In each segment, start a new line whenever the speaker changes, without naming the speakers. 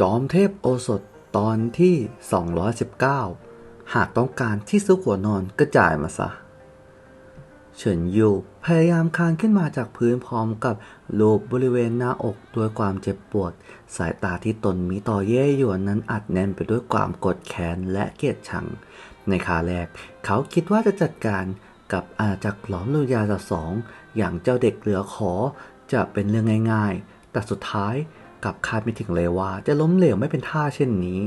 จอมเทพโอสถตอนที่ 219 หากต้องการที่ซุกหัวนอนก็จ่ายมาซะ เฉินยูพยายามคานขึ้นมาจากพื้นพร้อมกับลูบบริเวณหน้าอกด้วยความเจ็บปวด สายตาที่ตนมีต่อเย่หยวนนั้นอัดแน่นไปด้วยความกดแค้นและเกลียดชัง ในคาแรก เขาคิดว่าจะจัดการกับอาณาจักรหลอมลูยาสองอย่างเจ้าเด็กเหลือขอจะเป็นเรื่องง่าย ๆ แต่สุดท้าย กับคาดไม่ถึงเลยว่า จะล้มเหลวไม่เป็นท่าเช่นนี้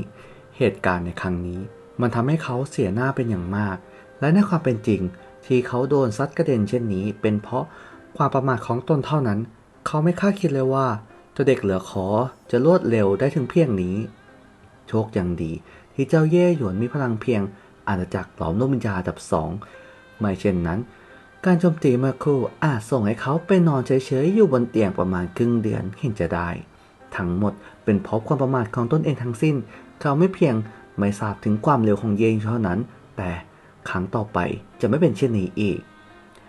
เหตุการณ์ในครั้งนี้ มันทำให้เขาเสียหน้าเป็นอย่างมาก และในความเป็นจริง ที่เขาโดนซัดกระเด็นเช่นนี้ เป็นเพราะความประมาทของตนเท่านั้น เขาไม่คาดคิดเลยว่าเจ้าเด็กเหลือขอจะรวดเร็วได้ถึงเพียงนี้ โชคยังดี ที่เจ้าเย่หยวนมีพลังเพียงอาณาจักรหลอมโลกวิญญาณอันดับสองไม่เช่นนั้น การโจมตีเมื่อครู่อาจส่งให้เขาไปนอนเฉยๆอยู่บนเตียงประมาณครึ่งเดือนเห็นจะได้ ทั้งหมดเป็นเพราะความประมาทของตนเองทั้งสิ้น เขาไม่เพียงไม่ทราบถึงความเร็วของเยงเท่านั้น แต่ครั้งต่อไปจะไม่เป็นเช่นนี้อีก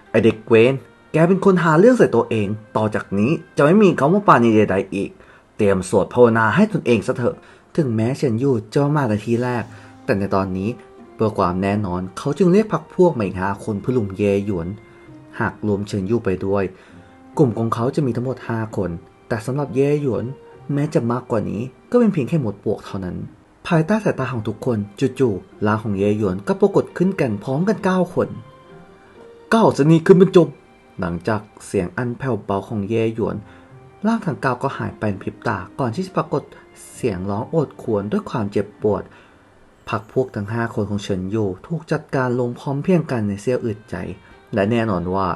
ไอเด็กเวนแกเป็นคนหาเรื่องใส่ตัวเอง ต่อจากนี้จะไม่มีคำว่าปาณีใดๆอีก เตรียมสวดภาวนาให้ตนเองซะเถอะ ถึงแม้เฉินยูจะมาในทีแรก แต่ในตอนนี้เพื่อความแน่นอนเขาจึงเรียกพักพวกมาอีกห้าคนเพื่อลุมเยหยวน หากรวมเฉินยู่ไปด้วย กลุ่มของเขาจะมีทั้งหมด 5 คน แต่สำหรับเย่หยวน แม้จะมากกว่านี้ก็เป็นเพียงแค่หมดปวกเท่านั้น ภายใต้สายตาของทุกคนจู่ๆร่างของเยหยวนก็ปรากฏขึ้นกันพร้อมกัน9คนก้าวสนีขึ้นบรรจบ หลังจากเสียงอันแผ่วเบาของเยหยวนร่างทั้งเก้าก็หายไปในพริบตาก่อนที่จะปรากฏเสียงร้องโอดควญด้วยความเจ็บปวดพักพวกทั้ง5คนของเฉินโยถูกจัดการลงพร้อมเพียงกันในเสี้ยวอึดใจ และแน่นอนว่า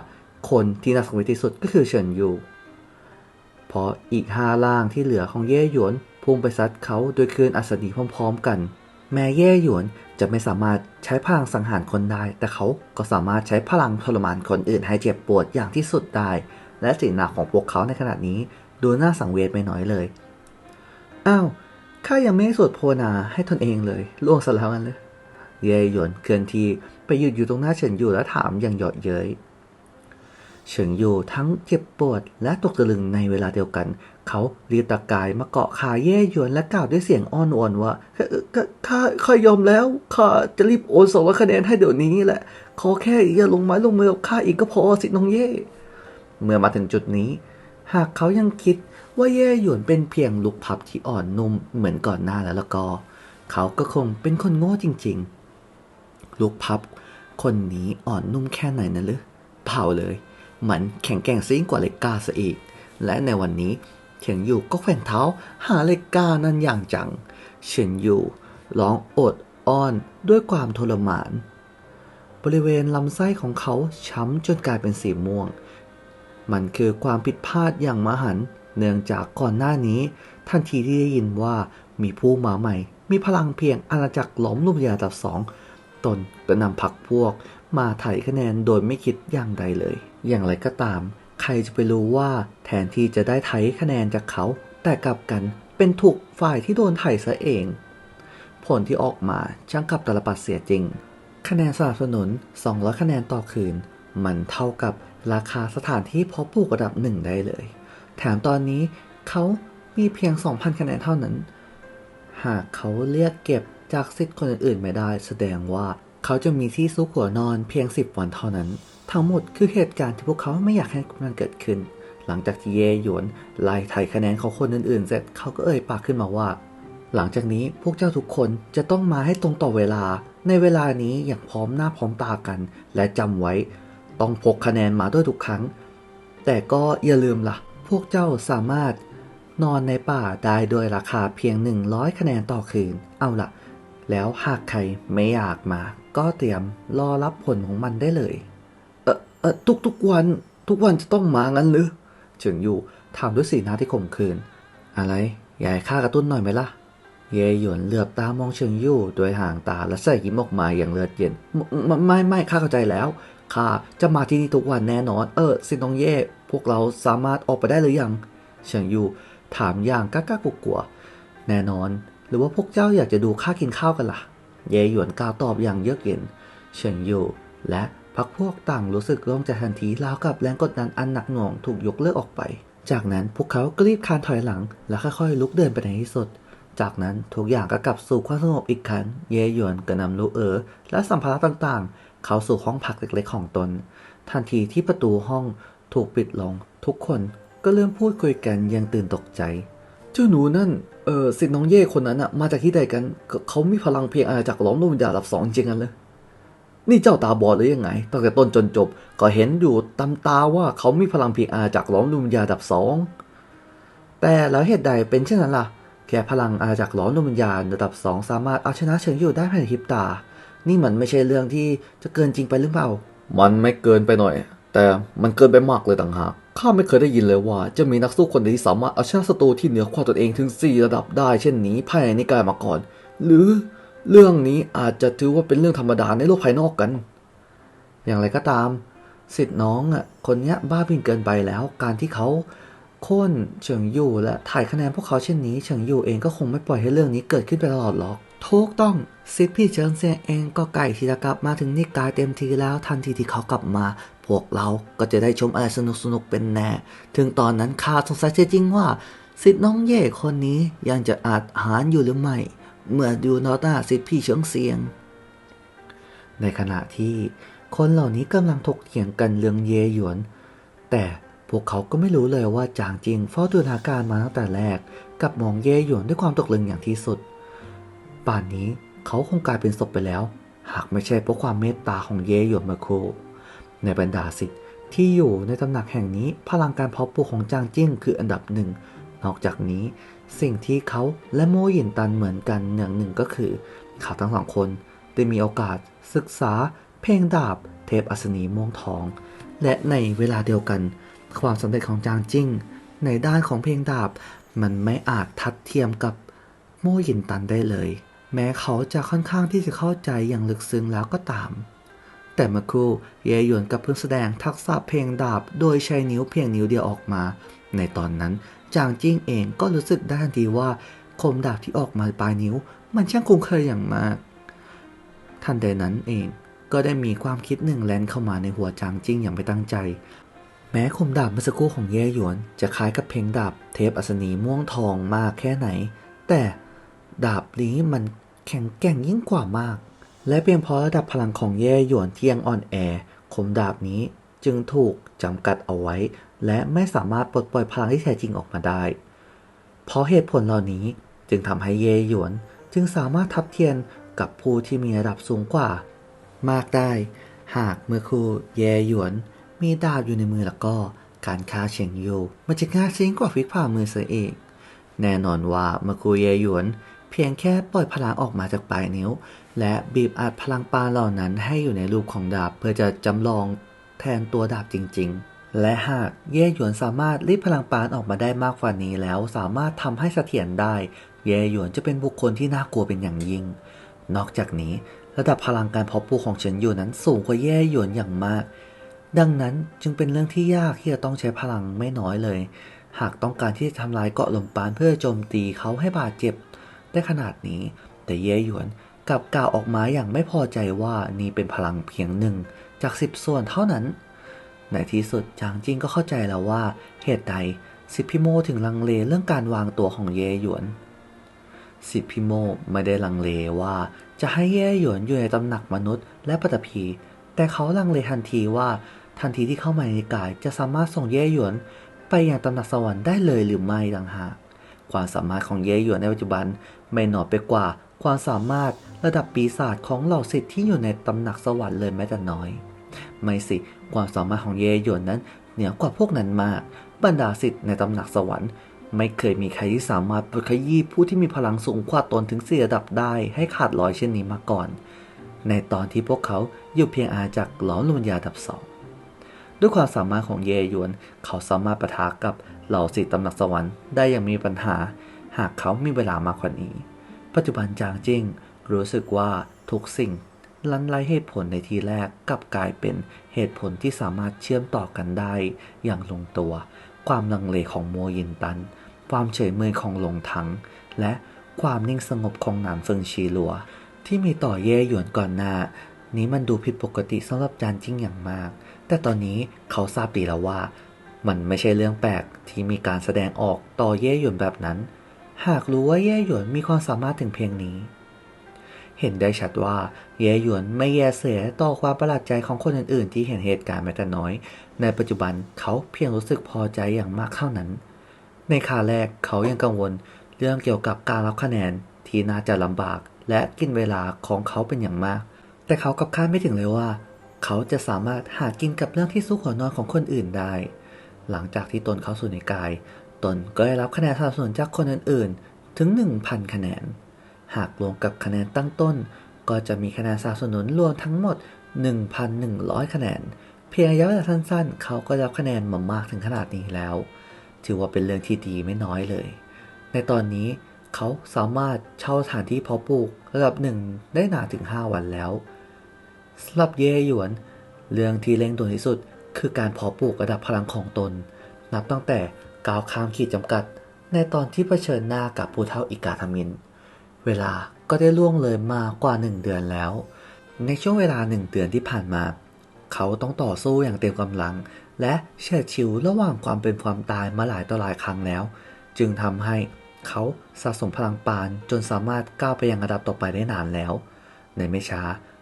คนที่น่าสงสัยที่สุดก็คือเฉินยู เพราะอีกห้าล่างที่เหลือของเย่หยวนพุ่งไปซัดเขาโดยคืนอัศดีพร้อมๆกัน แม้เย่หยวนจะไม่สามารถใช้พลังสังหารคนได้ แต่เขาก็สามารถใช้พลังทรมานคนอื่นให้เจ็บปวดอย่างที่สุดได้ และสีหน้าของพวกเขาในขณะนี้ดูน่าสังเวชไม่น้อยเลย อ้าว ข้ายังไม่สวดภาวนาให้ตนเองเลย ล่วงซะแล้วกันเลย เย่หยวนเคลื่อนที่ไปหยุดอยู่ตรงหน้าเฉินอยู่แล้วถามอย่างหยอดเย้ย เฉิงอยู่ทั้งเจ็บปวดและตกตะลึงในเวลาเดียวกัน เขารีบตะกายมาเกาะขาเย่หยวนและกล่าวด้วยเสียงอ้อนวอนว่าข้าข้าข้าข้ายอมแล้วข้าจะรีบโอนส่งคะแนนให้เดี๋ยวนี้แหละ ขอแค่อย่าลงไม้ลงมือกับข้าอีกก็พอสิน้องเย่ เมื่อมาถึงจุดนี้ หากเขายังคิดว่าเย่หยวนเป็นเพียงลูกพับที่อ่อนนุ่มเหมือนก่อนหน้าแล้วละก็ เขาก็คงเป็นคนโง่จริง ๆ ลูกพับ คนนี้อ่อนนุ่มแค่ไหนนะลึเปล่าเลย มันแข็งแกร่งซิ่งกว่าเลกาซะอีก และในวันนี้เฉินอยู่ก็แขวนเท้าหาเลกานั่นอย่างจังเฉินอยู่ร้องโอดอ้อนด้วยความทรมาน บริเวณลำไส้ของเขาช้ำจนกลายเป็นสีม่วง มันคือความผิดพลาดอย่างมหันต์เนื่องจากก่อนหน้านี้ ทันทีที่ได้ยินว่ามีผู้มาใหม่ มีพลังเพียงอาณาจักรล้อมลูกยาดับสอง ตนก็นำพักพวกมาไถ่คะแนนโดยไม่คิดอย่างใดเลย อย่างไรก็ตาม ใครจะไปรู้ว่าแทนที่จะได้ไถคะแนนจากเขา แต่กลับกันเป็นถูกฝ่ายที่โดนไถ่ซะเอง ผลที่ออกมาช่างกลับตลปัดเสียจริง คะแนนสนับสนุน 200 คะแนนต่อคืน มันเท่ากับราคาสถานที่เพาะปลูกระดับหนึ่งได้เลย แถมตอนนี้เขามีเพียง 2,000 คะแนนเท่านั้น หากเขาเรียกเก็บจากสิทธิ์คนอื่นๆไม่ได้ แสดงว่าเขาจะมีที่ซุกหัวนอนเพียง 10 วันเท่านั้น ทั้งหมดคือเหตุการณ์ที่พวกเขาไม่อยากให้มันเกิดขึ้น หลังจากที่เยหยวนไล่ไถ่คะแนนของคนอื่นๆ เสร็จเขาก็เอ่ยปากขึ้นมาว่า หลังจากนี้พวกเจ้าทุกคนจะต้องมาให้ตรงต่อเวลา ในเวลานี้อย่างพร้อมหน้าพร้อมตากัน และจำไว้ ต้องพกคะแนนมาด้วยทุกครั้ง แต่ก็อย่าลืมละ่ะ พวกเจ้าสามารถนอนในป่าได้โดยราคาเพียง 100 คะแนนต่อคืน เอาล่ะ แล้วหากใครไม่อยากมา ก็เตรียมรอรับผลของมันได้เลย เออทุกทุกวันทุกวันจะต้องมางั้นหรือเฉิงอยู่ถามด้วยสีหน้าที่ข่มขืน อะไรยากให้ข้ากระตุ้นหน่อยไหมล่ะ เยหยวนเหลือบตามองเฉิงยู่โดยห่างตาและใส่ยิ้มออกมาอย่างเลือดเย็นไม่ไม่ไม่ข้าเข้าใจแล้วข้าจะมาที่นี่ทุกวันแน่นอน เออสินองเย่พวกเราสามารถออกไปได้หรือยังเฉิงยู่ถามอย่างกล้ากลัวกลัวแน่นอน หรือว่าพวกเจ้าอยากจะดูข้ากินข้าวกันล่ะ เยหยวนกล่าวตอบอย่างเยือกเย็น เฉิงยู่และ พักพวกต่างรู้สึกโล่งใจทันทีราวกับแรงกดดันอันหนักหน่วงถูกยกเลิกออกไป จากนั้นพวกเขาก็รีบคานถอยหลัง และค่อยๆลุกเดินไปในที่สุด จากนั้นทุกอย่างก็กลับสู่ความสงบอีกครั้ง เย่หยวนก็นำลูเอ๋อและสัมภาระต่างๆ เข้าสู่ห้องพักเล็กๆของตน ทันทีที่ประตูห้องถูกปิดลง ทุกคนก็เริ่มพูดคุยกันยังตื่นตกใจ เจ้าหนูนั่นเออสิทธิ์น้องเย่คนนั้นอะมาจากที่ใดกัน เขามีพลังเพียงอาณาจักรล้อมดวงวิญญาณระดับสองจริงกันเลย นี่เจ้าตาบอดหรือยังไง ตั้งแต่ต้นจนจบ ก็เห็นอยู่ตามตาว่าเขามีพลังพีอาณากรล้อมดวงวิญญาณดับสอง แต่แล้วเหตุใดเป็นเช่นนั้นล่ะ แค่พลังอาณาจักรล้อมดวงวิญญาณระดับสองสามารถเอาชนะเฉิงอยู่ได้ภายในพริบตา นี่มันไม่ใช่เรื่องที่จะเกินจริงไปหรือเปล่า มันไม่เกินไปหน่อย แต่มันเกินไปมากเลยต่างหาก ข้าไม่เคยได้ยินเลยว่า จะมีนักสู้คนใดที่สามารถเอาชนะศัตรูที่เหนือกว่าตนเองถึง 4 ระดับได้ เช่นนี้ภายในนิกายมาก่อน หรือ เรื่องนี้อาจจะถือว่าเป็นเรื่องธรรมดาในโลกภายนอกกัน อย่างไรก็ตาม สิทธิ์น้องอะคนเนี้ยบ้าบินเกินไปแล้ว การที่เขาโค่นเฉิงยู่และถ่ายคะแนนพวกเขาเช่นนี้เฉิงยู่เองก็คงไม่ปล่อยให้เรื่องนี้เกิดขึ้นไปตลอดหรอกถูกต้องสิทธิ์พี่เฉิงเซียงเองก็ใกล้ที่จะกลับมาถึงนิกายเต็มทีแล้วทันทีที่เขากลับมา พวกเราก็จะได้ชมอะไรสนุกๆเป็นแน่ ถึงตอนนั้นข้าสงสัยเสียจริงว่าสิทธิ์น้องเย่คนนี้ยังจะอาจหารอยู่หรือไม่ เมื่อดูนอต้าสิทธิ์พี่เฉิงเซียง ในขณะที่คนเหล่านี้กำลังถกเถียงกันเรื่องเยหยวน แต่พวกเขาก็ไม่รู้เลยว่าจางจิงเฝ้าดูสถาการมาตั้งแต่แรก กับมองเยหยวนด้วยความตกลึงอย่างที่สุด ป่านนี้เขาคงกลายเป็นศพไปแล้ว หากไม่ใช่เพราะความเมตตาของเยหยวนมาโครในบรรดาสิทธิ์ที่อยู่ในตำหนักแห่งนี้พลังการเพาะปลูกของจางจิ้งคืออันดับหนึ่ง นอกจากนี้สิ่งที่เขาและโมยินตันเหมือนกันเนืองหนึ่งก็คือเขาทั้งสองคนได้มีโอกาสศึกษาเพลงดาบเทพอัศนีม่วงทอง และในเวลาเดียวกัน ความสำเร็จของจางจิ้ง ในด้านของเพลงดาบมันไม่อาจทัดเทียมกับโมยินตันได้เลย แม้เขาจะค่อนข้างที่จะเข้าใจอย่างลึกซึ้งแล้วก็ตาม แต่เมื่อครู่เยหยวนกับเพิ่งแสดงทักษะเพลงดาบ โดยใช้นิ้วเพียงนิ้วเดียวออกมา ในตอนนั้น จางจิ้งเองก็รู้สึกได้ทันทีว่า คมดาบที่ออกมาปลายนิ้ว มันช่างคุ้นเคยอย่างมาก ทันใดนั้นเองก็ได้มีความคิดหนึ่งแล่นเข้ามาในหัวจางจิ้งอย่างไม่ตั้งใจ แม้คมดาบเมื่อสักครู่ของเย่หยวน จะคล้ายกับเพลงดาบเทพอัศนีม่วงทองมากแค่ไหน แต่ดาบนี้มันแข็งแกร่งยิ่งกว่ามาก และเพียงเพราะระดับพลังของเย่หยวนที่ยังอ่อนแอ คมดาบนี้จึงถูกจำกัดเอาไว้ และไม่สามารถปลดปล่อยพลังที่แท้จริงออกมาได้ เพราะเหตุผลเหล่านี้จึงทำให้เยหยวนจึงสามารถทับเทียนกับผู้ที่มีระดับสูงกว่า มากได้ หากเมื่อครูเยหยวน มีดาบอยู่ในมือแล้วก็การฆ่าเฉียงยูมันจะง่ายยิ่งกว่าฟิกผ่ามือเสียเองแน่นอนว่าเมื่อครูเยหยวน เพียงแค่ปล่อยพลังออกมาจากปลายนิ้ว และบีบอัดพลังปานเหล่านั้นให้อยู่ในรูปของดาบเพื่อจะจำลองแทนตัวดาบจริง ๆ และหากเย่หยวนสามารถรีดพลังปานออกมาได้มากกว่านี้แล้วสามารถทำให้เสถียรได้ เย่หยวนจะเป็นบุคคลที่น่ากลัวเป็นอย่างยิ่ง นอกจากนี้ระดับพลังการเพาะปลูกของเฉินหยวนนั้นสูงกว่าเย่หยวนอย่างมาก ดังนั้นจึงเป็นเรื่องที่ยากที่จะต้องใช้พลังไม่น้อยเลย หากต้องการที่จะทำลายเกาะลมปานเพื่อโจมตีเขาให้บาดเจ็บ ได้ขนาดนี้ แต่เย่หยวนกลับกล่าวออกมาอย่างไม่พอใจว่านี่เป็นพลังเพียงหนึ่งจากสิบส่วนเท่านั้น ในที่สุดจางจิ้งก็เข้าใจแล้วว่าเหตุใดสิทธิพิโมถึงลังเลเรื่องการวางตัวของเย่หยวน สิทธิพิโมไม่ได้ลังเลว่าจะให้เย่หยวนอยู่ในตำหนักมนุษย์และปฐพี แต่เขาลังเลทันทีว่าทันทีที่เข้ามาในกายจะสามารถส่งเย่หยวนไปยังตำหนักสวรรค์ได้เลยหรือไม่ต่างหากความสามารถของเย่หยวนในปัจจุบันไม่หนอไปกว่าความสามารถระดับปีศาจของเหล่าสิทธิ์ที่อยู่ในตำหนักสวรรค์เลยแม้แต่น้อย ไม่สิ ความสามารถของเยหยวนนั้นเหนือกว่าพวกนั้นมาก บรรดาสิทธิ์ในตำหนักสวรรค์ไม่เคยมีใครที่สามารถปลดขยี้ผู้ที่มีพลังสูงกว่าตนถึงสี่ระดับได้ให้ขาดลอยเช่นนี้มาก่อน ในตอนที่พวกเขาอยู่เพียงอาจากหลอมลุนยาดับสองด้วยความสามารถของเยหยวน เขาสามารถประทะกับเหล่าสิทธิ์ตำหนักสวรรค์ได้อย่างมีปัญหา หากเขามีเวลามากกว่านี้ ปัจจุบันจางจิ้งรู้สึกว่าทุกสิ่ง ลันไลเหตุผลในทีแรกกลับกลายเป็นเหตุผลที่สามารถเชื่อมต่อกันได้อย่างลงตัว ความลังเลของโมยินตัน ความเฉยเมยของหลงถัง และความนิ่งสงบของหนานเฟิงชีหลัว ที่มีต่อเย่หยวนก่อนหน้า นี้มันดูผิดปกติสำหรับจานจิ้งอย่างมาก แต่ตอนนี้เขาทราบดีแล้วว่า มันไม่ใช่เรื่องแปลกที่มีการแสดงออกต่อเย่หยวนแบบนั้น หากรู้ว่าเย่หยวนมีความสามารถถึงเพียงนี้ เห็นได้ชัดว่าเย่หยวนไม่แยเสียต่อความประหลาดใจของคนอื่นๆ ที่เห็นเหตุการณ์แม้แต่น้อย ในปัจจุบันเขาเพียงรู้สึกพอใจอย่างมากเท่านั้น ในคาแรกเขายังกังวล เรื่องเกี่ยวกับการรับคะแนนที่น่าจะลำบาก และกินเวลาของเขาเป็นอย่างมาก แต่เขากับคาดไม่ถึงเลยว่า เขาจะสามารถหากินกับเรื่องที่สู้หัวนอนของคนอื่นได้ หลังจากที่ตนเข้าสู่นิกาย ตนก็ได้รับคะแนนสนับสนุนจากคนอื่นๆ ถึง 1,000 คะแนน หากรวมกับคะแนนตั้งต้น ก็จะมีคะแนนสนับสนุนรวมทั้งหมด 1,100 คะแนน เพียงระยะเวลาสั้นๆ เขาก็รับคะแนนมามากถึงขนาดนี้แล้ว ถือว่าเป็นเรื่องที่ดีไม่น้อยเลย ในตอนนี้เขาสามารถเช่าสถานที่เพาะปลูกระดับหนึ่งได้นานถึง 5 วันแล้วสำหรับเย่หยวน เรื่องที่เร่งด่วนที่สุดคือการเพาะปลูกระดับพลังของตน นับตั้งแต่ก้าวข้ามขีดจำกัด ในตอนที่เผชิญหน้ากับผู้เท่าอิกาทามิน เวลาก็ได้ล่วงเลยมากว่าหนึ่งเดือนแล้ว ในช่วงเวลาหนึ่งเดือนที่ผ่านมา เขาต้องต่อสู้อย่างเต็มกำลัง และเฉียดฉิวระหว่างความเป็นความตายมาหลายต่อหลายครั้งแล้ว จึงทำให้เขาสะสมพลังปานจนสามารถก้าวไปยังระดับต่อไปได้นานแล้ว ในไม่ช้า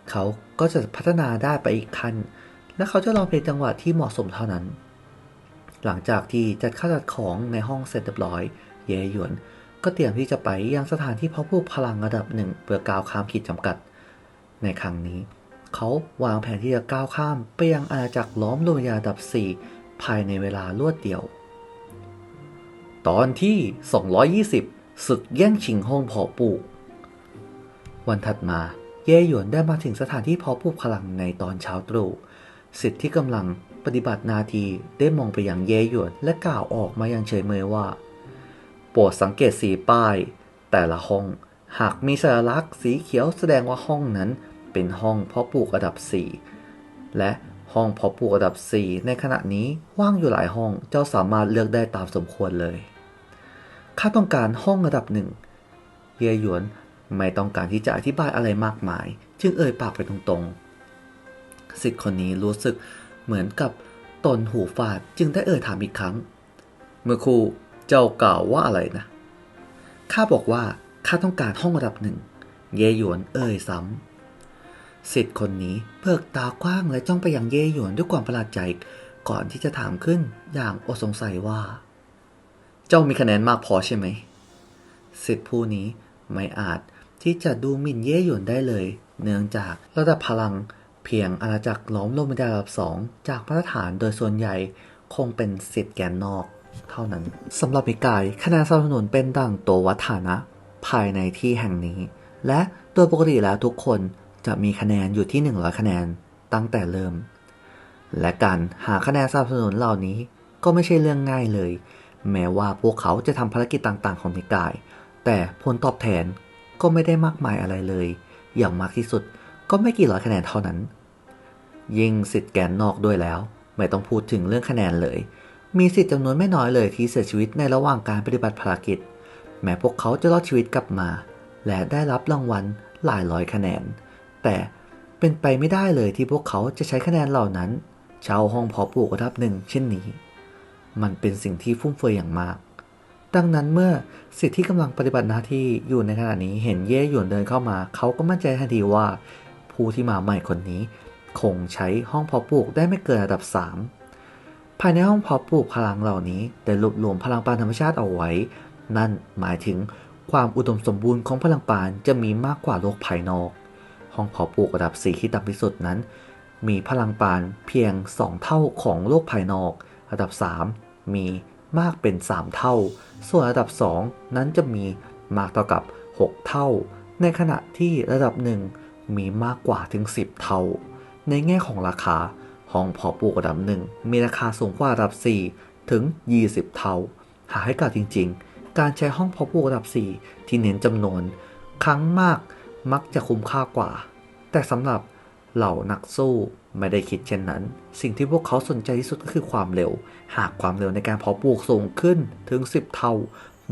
เขาก็จะพัฒนาได้ไปอีกขั้น และเขาจะลองเพลงจังหวะที่เหมาะสมเท่านั้น หลังจากที่จัดข้าวจัดของในห้องเสร็จเรียบร้อย เย่หยวน ก็เตรียมที่จะไปยังสถานที่เพาะปลูกพลังระดับหนึ่งเพื่อก้าวข้ามขีดจำกัด ในครั้งนี้ เขาวางแผนที่จะก้าวข้ามไปยังอาณาจักรล้อมดวงวิญญาดับ 4 ภายในเวลารวดเดียว ตอนที่ 220ศึกแย่งชิงห้องเพาะปลูก วันถัดมาเย่หยวนได้มาถึงสถานที่เพาะปลูกพลังในตอนเช้าตรู่สิทธิ์ที่กำลังปฏิบัตินาทีได้มองไปยังเย่หยวนและกล่าวออกมาอย่างเฉยเมยว่า รดสังเกตสีป้าย แต่ละห้องหากมีสัญลักษณ์สีเขียวแสดงว่าห้องนั้นเป็นห้องเพาะปลูกระดับ 4 และห้องเพาะปลูกระดับ 4 ในขณะนี้ว่างอยู่หลายห้องเจ้าสามารถเลือกได้ตามสมควรเลย ข้าต้องการห้องระดับหนึ่งเยหยวนไม่ต้องการที่จะอธิบายอะไรมากมาย จึงเอ่ยปากไปตรงๆ สิทธิ์คนนี้รู้สึกเหมือนกับตนหูฝาดจึงได้เอ่ยถามอีกครั้ง เมื่อครู เจ้ากล่าวว่าอะไรนะ ข้าบอกว่าข้าต้องการห้องระดับหนึ่ง เย่หยวนเอ่ยซ้ำสิทธิ์คนนี้เพิกตากว้างและจ้องไปยังเย่หยวนด้วยความประหลาดใจก่อนที่จะถามขึ้นอย่างอดสงสัยว่า เจ้ามีคะแนนมากพอใช่ไหมสิทธิ์ผู้นี้ไม่อาจที่จะดูหมิ่นเย่หยวนได้เลย เนื่องจากระดับพลังเพียงอาณาจักรล้อมโลกม่ได้ระดับสองจากมาตรฐานโดยส่วนใหญ่คงเป็นสิทธิ์แกนนอก เท่านั้นสำหรับนิกายคะแนนสนับสนุนเป็นดั่งตัววัดฐานะ ภายในที่แห่งนี้ และโดยปกติแล้วทุกคนจะมีคะแนนอยู่ที่ 100 คะแนนตั้งแต่เริ่ม และการหาคะแนนสนับสนุนเหล่านี้ก็ไม่ใช่เรื่องง่ายเลย แม้ว่าพวกเขาจะทำภารกิจต่างๆ ของนิกาย แต่ผลตอบแทนก็ไม่ได้มากมายอะไรเลย อย่างมากที่สุดก็ไม่กี่ร้อยคะแนนเท่านั้น ยิ่งสิทธิ์แกนนอกด้วยแล้ว ไม่ต้องพูดถึงเรื่องคะแนนเลย มีสิทธิ์จำนวนไม่น้อยเลยที่เสียชีวิตในระหว่างการปฏิบัติภารกิจ แม้พวกเขาจะรอดชีวิตกลับมา และได้รับรางวัลหลายร้อยคะแนน แต่เป็นไปไม่ได้เลยที่พวกเขาจะใช้คะแนนเหล่านั้นเช่าห้องพาะปลูกระดับหนึ่งเช่นนี้ มันเป็นสิ่งที่ฟุ่มเฟือยอย่างมาก ดังนั้นเมื่อสิทธิ์ที่กำลังปฏิบัติหน้าที่อยู่ในขณะนี้เห็นเย่หยวนเดินเข้ามา เขาก็มั่นใจทันทีว่า ผู้ที่มาใหม่คนนี้ คงใช้ห้องพาะปลูกได้ไม่เกินระดับ3 ภายในห้องเพาะปลูกพลังเหล่านี้ได้รวบรวมพลังปานธรรมชาติเอาไว้ นั่นหมายถึงความอุดมสมบูรณ์ของพลังปานจะมีมากกว่าโลกภายนอก ห้องเพาะปลูกระดับ4ที่ต่ำที่สุดนั้น มีพลังปานเพียง 2 เท่าของโลกภายนอก ระดับ 3 มีมากเป็น 3 เท่า ส่วนระดับ 2 นั้นจะมีมากเท่ากับ 6 เท่า ในขณะที่ระดับ 1 มีมากกว่าถึง 10 เท่า ในแง่ของราคา ห้องเพาะปลูกระดับ1มีราคาสูงกว่าระดับ 4 ถึง 20 เท่า หาให้กล่าวจริง ๆ การใช้ห้องเพาะปลูกระดับ 4 ที่เน้นจำนวน ครั้งมากมักจะคุ้มค่ากว่า แต่สำหรับเหล่านักสู้ไม่ได้คิดเช่นนั้น สิ่งที่พวกเขาสนใจที่สุดก็คือความเร็ว หากความเร็วในการเพาะปลูกสูงขึ้นถึง 10 เท่า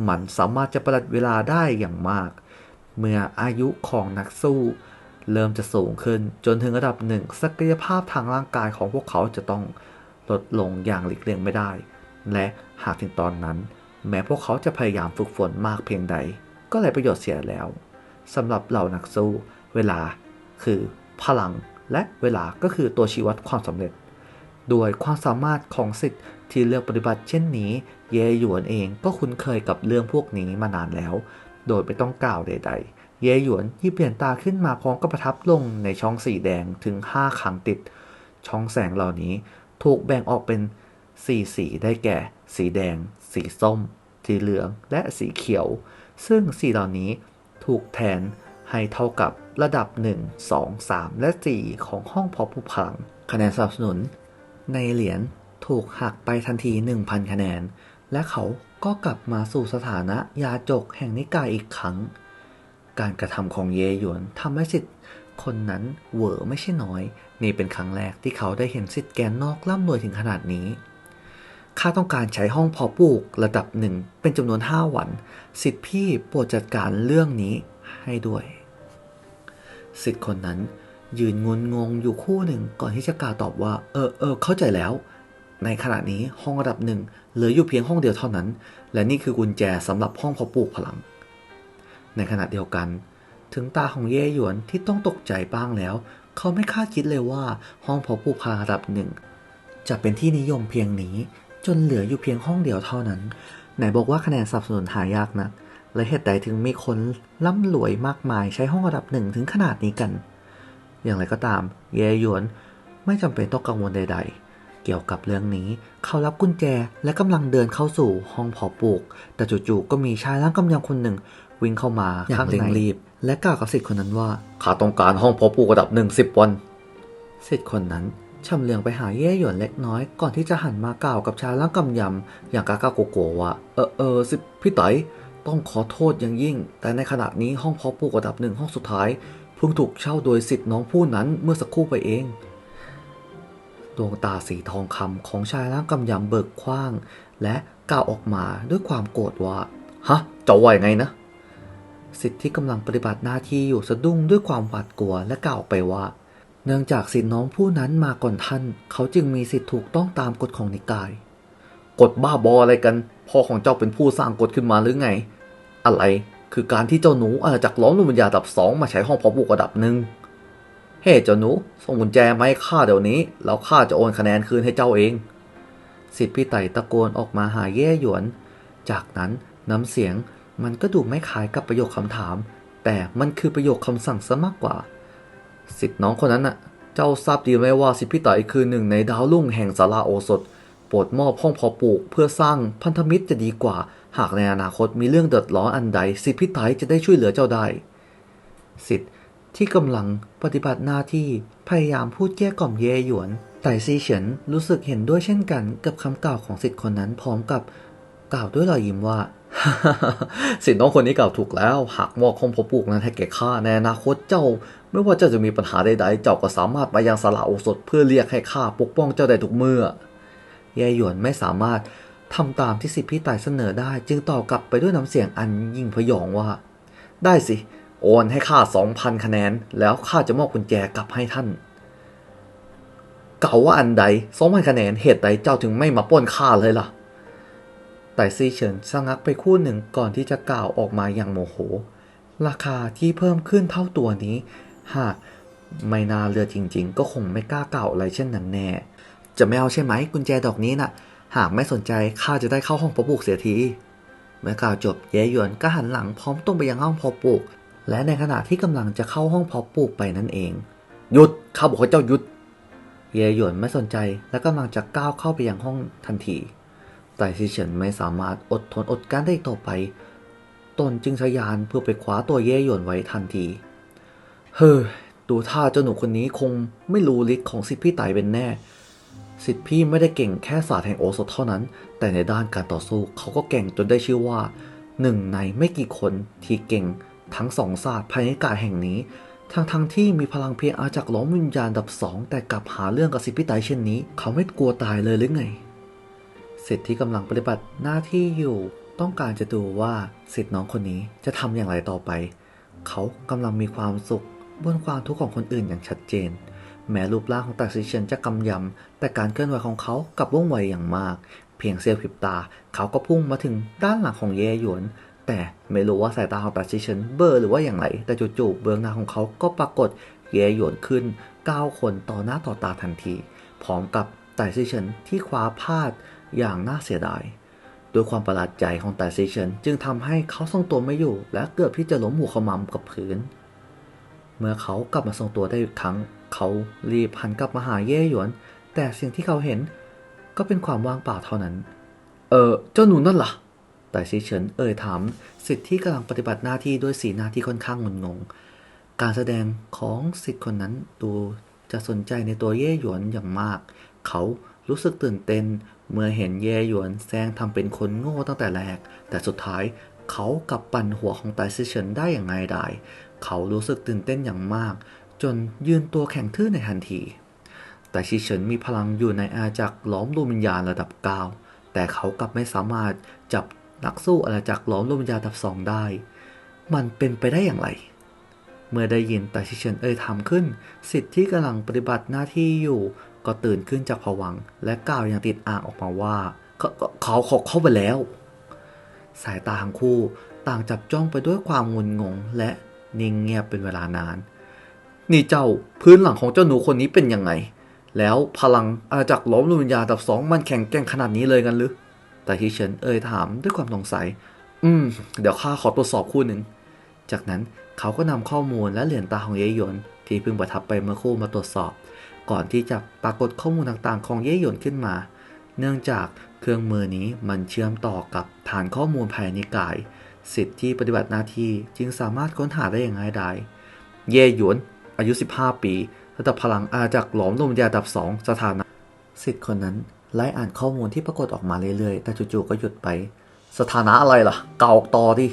มันสามารถจะประหยัดเวลาได้อย่างมาก เมื่ออายุของนักสู้ เริ่มจะสูงขึ้นจนถึงระดับหนึ่งศักยภาพทางร่างกายของพวกเขาจะต้องลดลงอย่างหลีกเลี่ยงไม่ได้ และหากถึงตอนนั้น แม้พวกเขาจะพยายามฝึกฝนมากเพียงใด ก็ไรประโยชน์เสียแล้วสำหรับเหล่านักสู้ เวลาคือพลังและเวลาก็คือตัวชี้วัดความสำเร็จ ด้วยความสามารถของสิทธิ์ที่เลือกปฏิบัติเช่นนี้ เยหยวนเองก็คุ้นเคยกับเรื่องพวกนี้มานานแล้ว โดยไม่ต้องกล่าวใด ๆ เยหยวนยี่เปลี่ยนตาขึ้นมาพร้อมกับประทับลงในช่องสีแดงถึง 5 ครั้งติด ช่องแสงเหล่านี้ถูกแบ่งออกเป็น 4 สีได้แก่ สีแดง สีส้ม สีเหลือง และสีเขียว ซึ่งสีเหล่านี้ถูกแทนให้เท่ากับระดับ 1 2 3 และ 4 ของห้องพอผู้พัง คะแนนสนับสนุน ในเหรียญถูกหักไปทันที 1,000 คะแนน และเขาก็กลับมาสู่สถานะยาจกแห่งนิกายอีกครั้ง การกระทำของเยหยวนทำให้สิทธิ์คนนั้นเหวอไม่ใช่น้อย นี่เป็นครั้งแรกที่เขาได้เห็นสิทธิ์แกนนอกร่ำรวยถึงขนาดนี้ข้าต้องการใช้ห้องพอปลูกระดับหนึ่งเป็นจำนวน5วัน สิทธิ์พี่โปรดจัดการเรื่องนี้ให้ด้วย สิทธิ์คนนั้น ยืนงุนงงอยู่คู่หนึ่งก่อนที่จะกล่าวตอบว่า เออเออเข้าใจแล้ว ในขณะนี้ห้องระดับหนึ่งเหลืออยู่เพียงห้องเดียวเท่านั้น และนี่คือกุญแจสำหรับห้องพอปลูกพลัง ในขณะเดียวกัน ถึงตาของเย่หยวนที่ต้องตกใจบ้างแล้ว เขาไม่คาดคิดเลยว่าห้องพอปลูกพลังระดับหนึ่ง จะเป็นที่นิยมเพียงนี้ จนเหลืออยู่เพียงห้องเดียวเท่านั้น ไหนบอกว่าคะแนนสนับสนุนหายากนะและเหตุใดถึงมีคนร่ำรวยมากมายใช้ห้องระดับหนึ่งถึงขนาดนี้กัน อย่างไรก็ตาม เยหยวนไม่จำเป็นต้องกังวลใด ๆเกี่ยวกับเรื่องนี้ เขารับกุญแจและกำลังเดินเข้าสู่ห้องเพอปลูก แต่จู่ๆก็มีชายร่างกำยำคนหนึ่ง วิ่งเข้ามาอย่างเร่งรีบ และกล่าวกับสิทธิ์คนนั้นว่าข้าต้องการห้องเพอปลูกระดับหนึ่งสิบวันสิทธิ์คนนั้นชำเลืองไปหาเย่หยวนเล็กน้อย ก่อนที่จะหันมากล่าวกับชายร่างกำยำอย่างกากาโกโกว่า เออเออสิพี่ไตต้องขอโทษอย่างยิ่ง แต่ในขณะนี้ห้องเพาะปลูกระดับหนึ่งห้องสุดท้ายเพิ่งถูกเช่าโดยสิทธิ์น้องผู้นั้นเมื่อสักครู่ไปเอง ดวงตาสีทองคำของชายร่างกำยำเบิกกว้าง และกล่าวออกมาด้วยความโกรธว่า ฮะเจะว่ายังไงนะ สิทธิ์ที่กำลังปฏิบัติหน้าที่อยู่สะดุ้งด้วยความหวาดกลัวและกล่าวไปว่า เนื่องจากสิทธิน้องผู้นั้นมาก่อนท่าน เขาจึงมีสิทธิถูกต้องตามกฎของนิกาย กฎบ้าบออะไรกัน พ่อของเจ้าเป็นผู้สร้างกฎขึ้นมาหรือไง อะไรคือการที่เจ้าหนูอาณาจักรล้อมลูกวิญญาณดับสองมาใช้ห้องพาะปลูกระดับหนึ่งเฮ้เจ้าหนู ส่งกุญแจมาให้ข้าเดี๋ยวนี้ แล้วข้าจะโอนคะแนนคืนให้เจ้าเอง สิทธิพี่ไต่ตะโกนออกมาหาเย่หยวน จากนั้นน้ำเสียง มันก็ดูไม่คล้ายกับประโยคคำถาม แต่มันคือประโยคคำสั่งซะมากกว่า สิทธิ์น้องคนนั้นน่ะ เจ้าทราบดีไหมว่าสิทธิพี่ต่คือหนึ่งในดาวรุ่งแห่งสาราโอสถโปรดมอบห้องพอปลูก เพื่อสร้างพันธมิตรจะดีกว่า หากในอนาคตมีเรื่องเดือดร้อนอันใด สิทธิพี่ไต่จะได้ช่วยเหลือเจ้าได้ สิทธิ์ที่กำลังปฏิบัติหน้าที่พยายามพูดแก้กล่อมเยหยวนแต่ซีเฉินรู้สึกเห็นด้วยเช่นกันกับคำกล่าวของสิทธิ์คนนั้นพร้อมกับกล่าวด้วยรอยยิ้มว่า สิทธิ์น้องคนนี้กล่าวถูกแล้ว หากมอบห้องพอปลูกนั้นให้แก่ข้าในอนาคตเจ้า ไม่ว่าเจ้าจะมีปัญหาใดๆ เจ้าก็สามารถไปยังสาราโอสถเพื่อเรียกให้ข้าปกป้องเจ้าได้ทุกเมื่อเย่หยวนไม่สามารถทำตามที่สิทธิพี่ไต่เสนอได้ จึงตอบกลับไปด้วยน้ำเสียงอันยิ่งพยองว่า ได้สิ โอนให้ข้าสองพันคะแนน แล้วข้าจะมอบกุญแจกลับให้ท่าน เก่าว่าอันใดสองพันคะแนนเหตุใดเจ้าถึงไม่มาป้นข้าเลยล่ะ แต่ซีเฉินชะงักไปคู่หนึ่งก่อนที่จะกล่าวออกมาอย่างโมโห ราคาที่เพิ่มขึ้นเท่าตัวนี้หากไม่น่าเลือจริง ๆ ก็คงไม่กล้ากล่าวอะไรเช่นนั้นแน่ จะไม่เอาใช่ไหมกุญแจดอกนี้น่ะ หากไม่สนใจข้าจะได้เข้าห้องพอปลูกเสียทีเมื่อกล่าวจบเยหยวนก็หันหลังพร้อมตรงไปยังห้องพอปลูกและในขณะที่กำลังจะเข้าห้องพอปลูกไปนั่นเองหยุดข้าบอกให้เจ้าหยุด เยหยวนไม่สนใจและกำลังจะก้าวเข้าไปยังห้องทันที แต่ซีเฉินไม่สามารถอดทนอดกลั้นได้ต่อไป ตนจึงทะยานเพื่อไปคว้าตัวเย่หยวนไว้ทันที เฮ้ยดูท่าเจ้าหนูคนนี้คงไม่รู้ฤทธิ์ของสิทธิพี่ไต่เป็นแน่ สิทธิพี่ไม่ได้เก่งแค่ศาสตร์แห่งโอสถเท่านั้น แต่ในด้านการต่อสู้เขาก็เก่งจนได้ชื่อว่าหนึ่งในไม่กี่คนที่เก่งทั้งสองศาสตร์ภายในกาแห่งนี้ ทั้งทั้งที่มีพลังเพียงอาจากล้อมวิญญาณดับสองแต่กลับหาเรื่องกับสิทธิพี่ไต่เช่นนี้ เขาไม่กลัวตายเลยหรือไง สิทธิ์ที่กำลังปฏิบัติหน้าที่อยู่ต้องการจะดูว่าสิทธิ์น้องคนนี้จะทำอย่างไรต่อไป เขากำลังมีความสุขบนความทุกข์ของคนอื่นอย่างชัดเจน แม้รูปร่างของตักซิเชนจะกำยำ แต่การเคลื่อนไหวของเขากลับว่องไวอย่างมาก เพียงเสี้ยวพริบตา เขาก็พุ่งมาถึงด้านหลังของเยหยวน แต่ไม่รู้ว่าสายตาของตาชิเฉินเบลอร์หรือว่าอย่างไร แต่จู่ๆเบื้องหน้าของเขาก็ปรากฏเยหยวนขึ้น9คนต่อหน้าต่อตาทันที พร้อมกับไต่ซิเฉินที่คว้าพาด อย่างน่าเสียดายด้วยความประหลาดใจของไต่ซิเฉินจึงทำให้เขาทรงตัวไม่อยู่และเกือบที่จะล้มหัวขมำกับพื้น เมื่อเขากลับมาทรงตัวได้อีกครั้ง เขารีบหันกลับมาหาเย่หยวน แต่สิ่งที่เขาเห็นก็เป็นความว่างเปล่าเท่านั้น เออเจ้าหนูนั่นล่ะ แต่ซิเฉินเอ่ยถาม สิทธิ์ที่กำลังปฏิบัติหน้าที่ด้วยสีหน้าที่ค่อนข้างงุนงง การแสดงของสิทธิ์คนนั้นดูจะสนใจในตัวเย่หยวนอย่างมาก เขารู้สึกตื่นเต้น เมื่อเห็นเย่หยวนแซงทำเป็นคนโง่ตั้งแต่แรก แต่สุดท้ายเขากับปั่นหัวของไตซิเฉินได้อย่างง่ายดายเขารู้สึกตื่นเต้นอย่างมาก จนยืนตัวแข็งทื่อในทันทีแต่ชิเฉินมีพลังอยู่ในอาจักรล้อมดวงวิญญาณระดับ9แต่เขากลับไม่สามารถจับนักสู้อาณาจักรล้อมดวงวิญญาณระดับ2ได้ มันเป็นไปได้อย่างไร เมื่อได้ยินแต่ชิเฉินเอ่ยถามขึ้น สิทธิ์ที่กำลังปฏิบัติหน้าที่อยู่ ก็ตื่นขึ้นจากผวัง และกล่าวอย่างติดอ่างออกมาว่า เขาเขาเข้าไปแล้ว สายตาทั้งคู่ต่างจับจ้องไปด้วยความงุนงง และนิ่งเงียบเป็นเวลานาน นี่เจ้าพื้นหลังของเจ้าหนูคนนี้เป็นยังไง แล้วพลังอาณาจักรล้อมดวงวิญญาณอันดับสองมันแข็งแกร่งขนาดนี้เลยกันหรือแต่ที่เฉินเอ่ยถามด้วยความสงสัย อืม เดี๋ยวข้าขอตรวจสอบคู่หนึ่ง จากนั้นเขาก็นำข้อมูลและเหรียญตาของเย่หยวนที่เพิ่งประทับไปเมื่อคู่มาตรวจสอบ ก่อนที่จะปรากฏข้อมูลต่างๆ ของเย่หยวนขึ้นมา เนื่องจากเครื่องมือนี้มันเชื่อมต่อกับฐานข้อมูลภายในกาย สิทธิ์ที่ปฏิบัติหน้าที่จึงสามารถค้นหาได้อย่างง่ายดายเย่หยวนอายุ 15 ปี ระดับพลังอาจากหลอมลมยาดับ 2 สถานะ สิทธิ์คนนั้นไล่อ่านข้อมูลที่ปรากฏออกมาเรื่อยๆ แต่จู่ๆก็หยุดไป สถานะอะไรล่ะ เก่าออกต่อดิ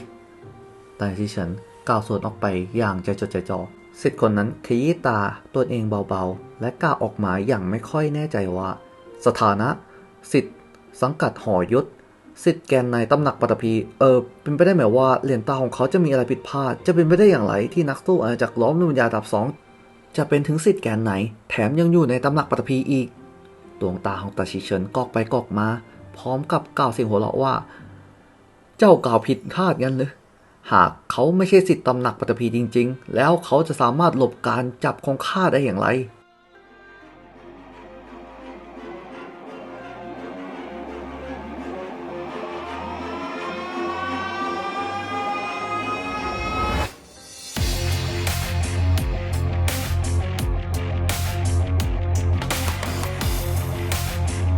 แต่ที่ฉันกล่าวสวนออกไปอย่างใจจดใจจ่อ สิทธิ์คนนั้นขยี้ตาตัวเองเบาๆ และกล่าวออกมาอย่างไม่ค่อยแน่ใจว่า สถานะ สิทธิ์สังกัดหอยศสิทธิ์แกนในตำหนักปัตภีเออ เป็นไปได้ไหมว่าเหรียญตาของเขาจะมีอะไรผิดพลาด จะเป็นไปได้อย่างไรที่นักสู้อาณาจักรล้อมดวงวิญญาณระดับสองจะเป็นถึงสิทธิ์แกนไหน แถมยังอยู่ในตำหนักปัตภีอีก ดวงตาของตาชิเฉินกอกไปกอกมา พร้อมกับกล่าวเสียงหัวเราะว่า เจ้ากล่าวผิดคาดกันเลย หากเขาไม่ใช่สิทธิ์ตำหนักปัตภีจริง ๆ แล้วเขาจะสามารถหลบการจับของข้าได้อย่างไร